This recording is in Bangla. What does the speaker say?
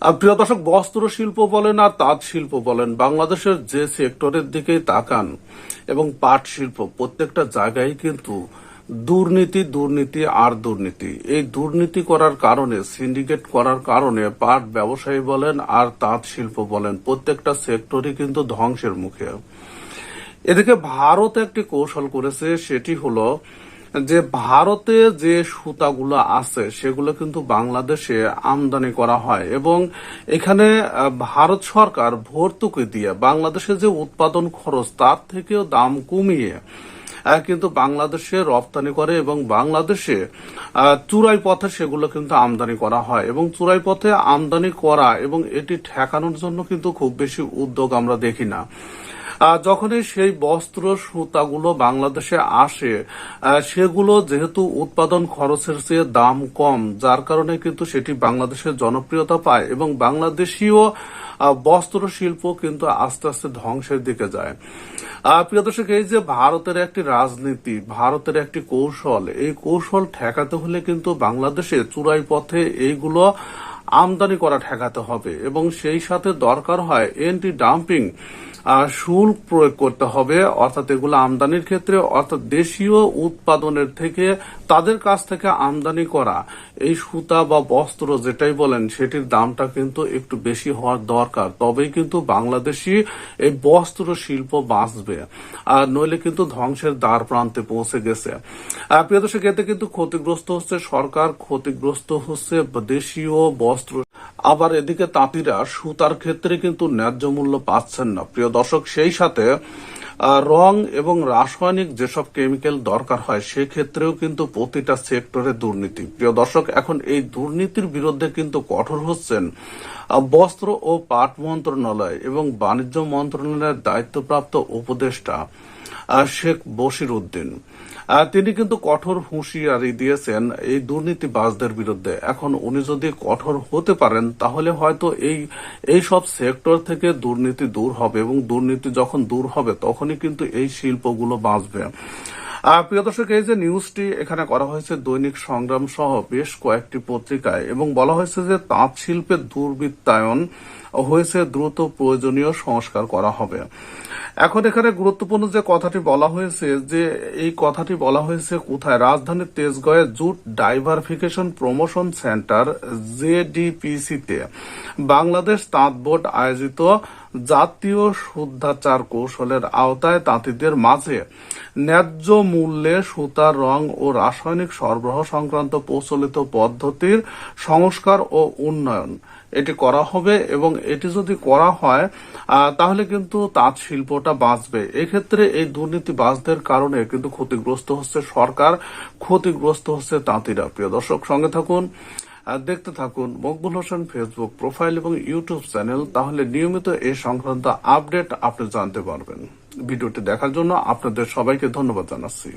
প্রিয় দর্শক, বস্ত্র শিল্প বলেন আর তাঁত শিল্প বলেন, বাংলাদেশের যে সেক্টরের দিকে তাকান এবং পাট শিল্প, প্রত্যেকটা জায়গায় কিন্তু দুর্নীতি দুর্নীতি আর দুর্নীতি। এই দুর্নীতি করার কারণে সিন্ডিকেট করার কারণে পাট ব্যবসায়ী বলেন আর তাঁত শিল্প বলেন, প্রত্যেকটা সেক্টরই কিন্তু ধ্বংসের মুখে। এদিকে ভারত একটি কৌশল করেছে, সেটি হলো যে ভারতে যে সুতাগুলো আছে, সেগুলো কিন্তু বাংলাদেশে আমদানি করা হয় এবং এখানে ভারত সরকার ভর্তুকি দিয়ে বাংলাদেশে যে উৎপাদন খরচ তার থেকেও দাম কমিয়ে কিন্তু বাংলাদেশে রপ্তানি করে এবং বাংলাদেশে চুরাই পথে সেগুলো কিন্তু আমদানি করা হয় এবং চুরাই পথে আমদানি করা এবং এটি ঠেকানোর জন্য কিন্তু খুব বেশি উদ্যোগ আমরা দেখি না। যখনই সেই বস্ত্র সুতাগুলো বাংলাদেশে আসে সেগুলো যেহেতু উৎপাদন খরচের চেয়ে দাম কম, যার কারণে কিন্তু সেটি বাংলাদেশের জনপ্রিয়তা পায় এবং বাংলাদেশীয় বস্ত্র শিল্প কিন্তু আস্তে আস্তে ধ্বংসের দিকে যায়। প্রিয় দর্শক, এই যে ভারতের একটি রাজনীতি, ভারতের একটি কৌশল, এই কৌশল ঠেকাতে হলে কিন্তু বাংলাদেশে চূড়াই পথে এইগুলো আমদানি করা ঠেকাতে হবে এবং সেই সাথে দরকার হয় এন্টি ডাম্পিং শুল্ক প্রয়োগ করতে হবে। অর্থাৎ এগুলো আমদানির ক্ষেত্রে অর্থাৎ দেশীয় উৎপাদনের থেকে তাদের কাছ থেকে আমদানি করা। এই সুতা বা বস্ত্র যেটাই বলেন সেটির দামটা কিন্তু একটু বেশি হওয়ার দরকার। তবেই কিন্তু বাংলাদেশি এই বস্ত্র শিল্প বাঁচবে। আর নইলে কিন্তু ধ্বংসের দ্বার প্রান্তে পৌঁছে গেছে। আহ, প্রিয় দর্শক এতে কিন্তু ক্ষতিগ্রস্ত হচ্ছে সরকার ক্ষতিগ্রস্ত হচ্ছে দেশীয় বস্ত্র আবার এদিকে তাঁতিরা সুতার ক্ষেত্রে কিন্তু ন্যায্য মূল্য পাচ্ছেন না। প্রিয় দর্শক, সেই সাথে রং এবং রাসায়নিক যেসব কেমিক্যাল দরকার হয়, সেক্ষেত্রেও কিন্তু প্রতিটা সেক্টরে দুর্নীতি। প্রিয় দর্শক, এখন এই দুর্নীতির বিরুদ্ধে কিন্তু কঠোর হচ্ছেন বস্ত্র ও পাট মন্ত্রণালয় এবং বাণিজ্য মন্ত্রণালয়ের দায়িত্বপ্রাপ্ত উপদেষ্টা শেখ বশির উদ্দিন। তিনি কিন্তু কঠোর হুঁশিয়ারি দিয়েছেন এই দুর্নীতিবাজদের বিরুদ্ধে। এখন উনি যদি কঠোর হতে পারেন, তাহলে হয়তো এই এই সব সেক্টর থেকে দুর্নীতি দূর হবে এবং দুর্নীতি যখন দূর হবে, তখনই কিন্তু এই শিল্পগুলো বাঁচবে। প্রিয় দর্শক, এই যে নিউজটি এখানে করা হয়েছে দৈনিক সংগ্রাম সহ বেশ কয়েকটি পত্রিকায় এবং বলা হয়েছে যে তাঁত শিল্পের দুর্বৃত্তায়ন হয়েছে দ্রুত প্রয়োজনীয় সংস্কার করা হবে। এখন এখানে গুরুত্বপূর্ণ যে কথাটি বলা হয়েছে, যে এই কথাটি বলা হয়েছে কোথায়? রাজধানীর তেজগাঁয়ে জুট ডাইভারফিকেশন প্রমোশন সেন্টার, জেডিপিসিতে। বাংলাদেশ তাঁত বোর্ড আয়োজিত জাতীয় শুদ্ধাচার কৌশলের আওতায় তাঁতিদের মাঝে ন্যায্য মূল্যে সুতার রং ও রাসায়নিক সরবরাহ সংক্রান্ত প্রচলিত পদ্ধতির সংস্কার ও উন্নয়ন। এটি করা হবে এবং এটি যদি করা হয় তাহলে কিন্তু তাঁত শিল্পটা বাঁচবে। এক্ষেত্রে এই দুর্নীতি দুর্নীতিবাজদের কারণে কিন্তু ক্ষতিগ্রস্ত হচ্ছে সরকার, ক্ষতিগ্রস্ত হচ্ছে তাঁতিরা। প্রিয় দর্শক, সঙ্গে থাকুন। দেখতে থাকুন মকবুল হোসেন ফেসবুক প্রোফাইল এবং ইউটিউব চ্যানেল তাহলে নিয়মিত এ সংক্রান্ত আপডেট আপনি জানতে পারবেন। ভিডিওটি দেখার জন্য আপনাদের সবাইকে ধন্যবাদ জানাচ্ছি।